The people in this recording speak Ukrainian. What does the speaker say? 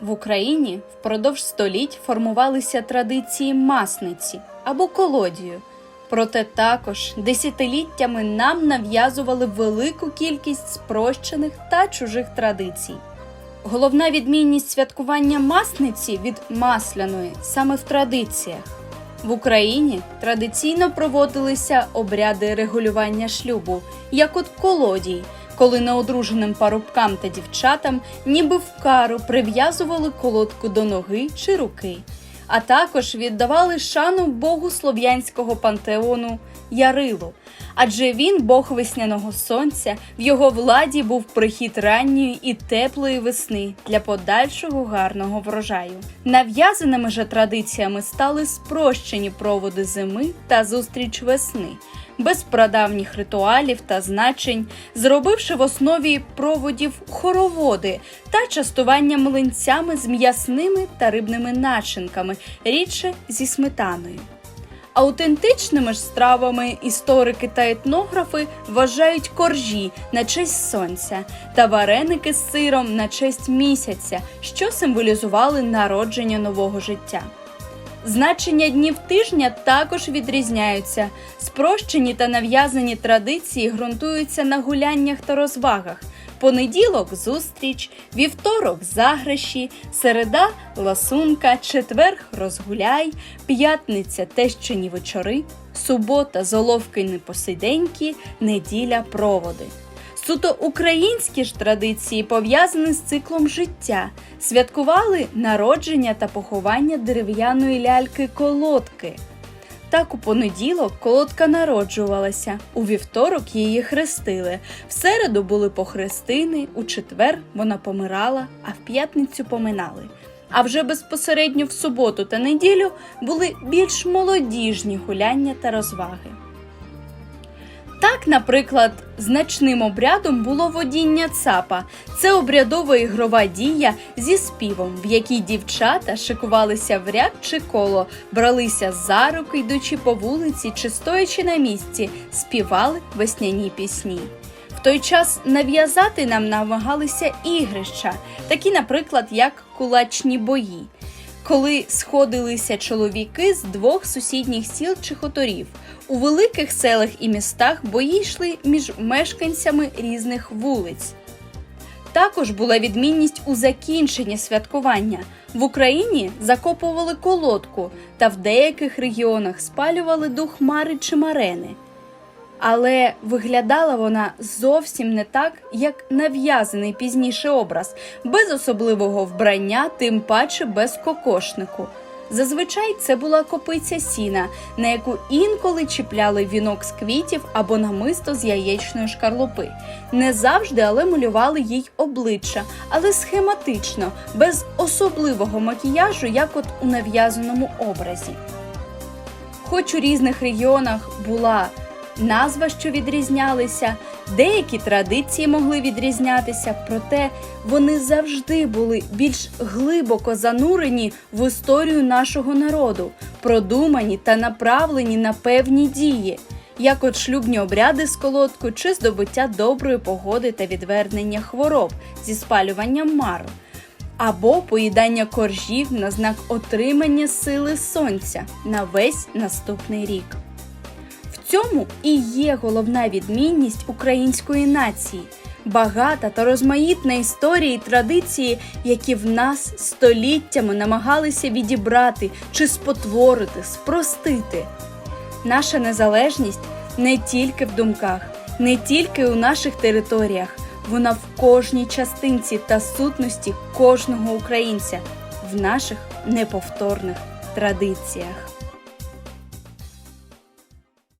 В Україні впродовж століть формувалися традиції масниці або колодію. Проте також десятиліттями нам нав'язували велику кількість спрощених та чужих традицій. Головна відмінність святкування масниці від масляної саме в традиціях. В Україні традиційно проводилися обряди регулювання шлюбу, як от колодій, коли неодруженим парубкам та дівчатам ніби в кару прив'язували колодку до ноги чи руки, а також віддавали шану богу слов'янського пантеону Ярилу, адже він бог весняного сонця, в його владі був прихід ранньої і теплої весни для подальшого гарного врожаю. Нав'язаними же традиціями стали спрощені проводи зими та зустріч весни, без прадавніх ритуалів та значень, зробивши в основі проводів хороводи та частування млинцями з м'ясними та рибними начинками, рідше зі сметаною. Аутентичними ж стравами історики та етнографи вважають коржі на честь сонця та вареники з сиром на честь місяця, що символізували народження нового життя. Значення днів тижня також відрізняються. Спрощені та нав'язані традиції ґрунтуються на гуляннях та розвагах. Понеділок зустріч, вівторок заграші, середа ласунка, четверг розгуляй, п'ятниця тещині вечори, субота золовки непосиденькі, неділя проводи. Суто українські ж традиції пов'язані з циклом життя, святкували народження та поховання дерев'яної ляльки колодки. Так у понеділок колодка народжувалася, у вівторок її хрестили, в середу були похрестини, у четвер вона помирала, а в п'ятницю поминали. А вже безпосередньо в суботу та неділю були більш молодіжні гуляння та розваги. Так, наприклад, значним обрядом було водіння цапа. Це обрядова ігрова дія зі співом, в якій дівчата шикувалися в ряд чи коло, бралися за руки, йдучи по вулиці чи стоячи на місці, співали весняні пісні. В той час нав'язати нам намагалися ігрища, такі, наприклад, як кулачні бої, коли сходилися чоловіки з двох сусідніх сіл чи хуторів. У великих селах і містах бої йшли між мешканцями різних вулиць. Також була відмінність у закінченні святкування. В Україні закопували колодку та в деяких регіонах спалювали духмари чи марени. Але виглядала вона зовсім не так, як нав'язаний пізніше образ, без особливого вбрання, тим паче без кокошнику. Зазвичай це була копиця сіна, на яку інколи чіпляли вінок з квітів або намисто з яєчної шкарлупи. Не завжди, але малювали їй обличчя, але схематично, без особливого макіяжу, як от у нав'язаному образі. Хоч у різних регіонах була назва, що відрізнялися, деякі традиції могли відрізнятися, проте вони завжди були більш глибоко занурені в історію нашого народу, продумані та направлені на певні дії, як от шлюбні обряди з колодку чи здобуття доброї погоди та відвернення хвороб зі спалюванням мару. Або поїдання коржів на знак отримання сили сонця на весь наступний рік. Цьому і є головна відмінність української нації, багата та розмаїтна історія і традиції, які в нас століттями намагалися відібрати чи спотворити, спростити. Наша незалежність не тільки в думках, не тільки у наших територіях, вона в кожній частинці та сутності кожного українця в наших неповторних традиціях.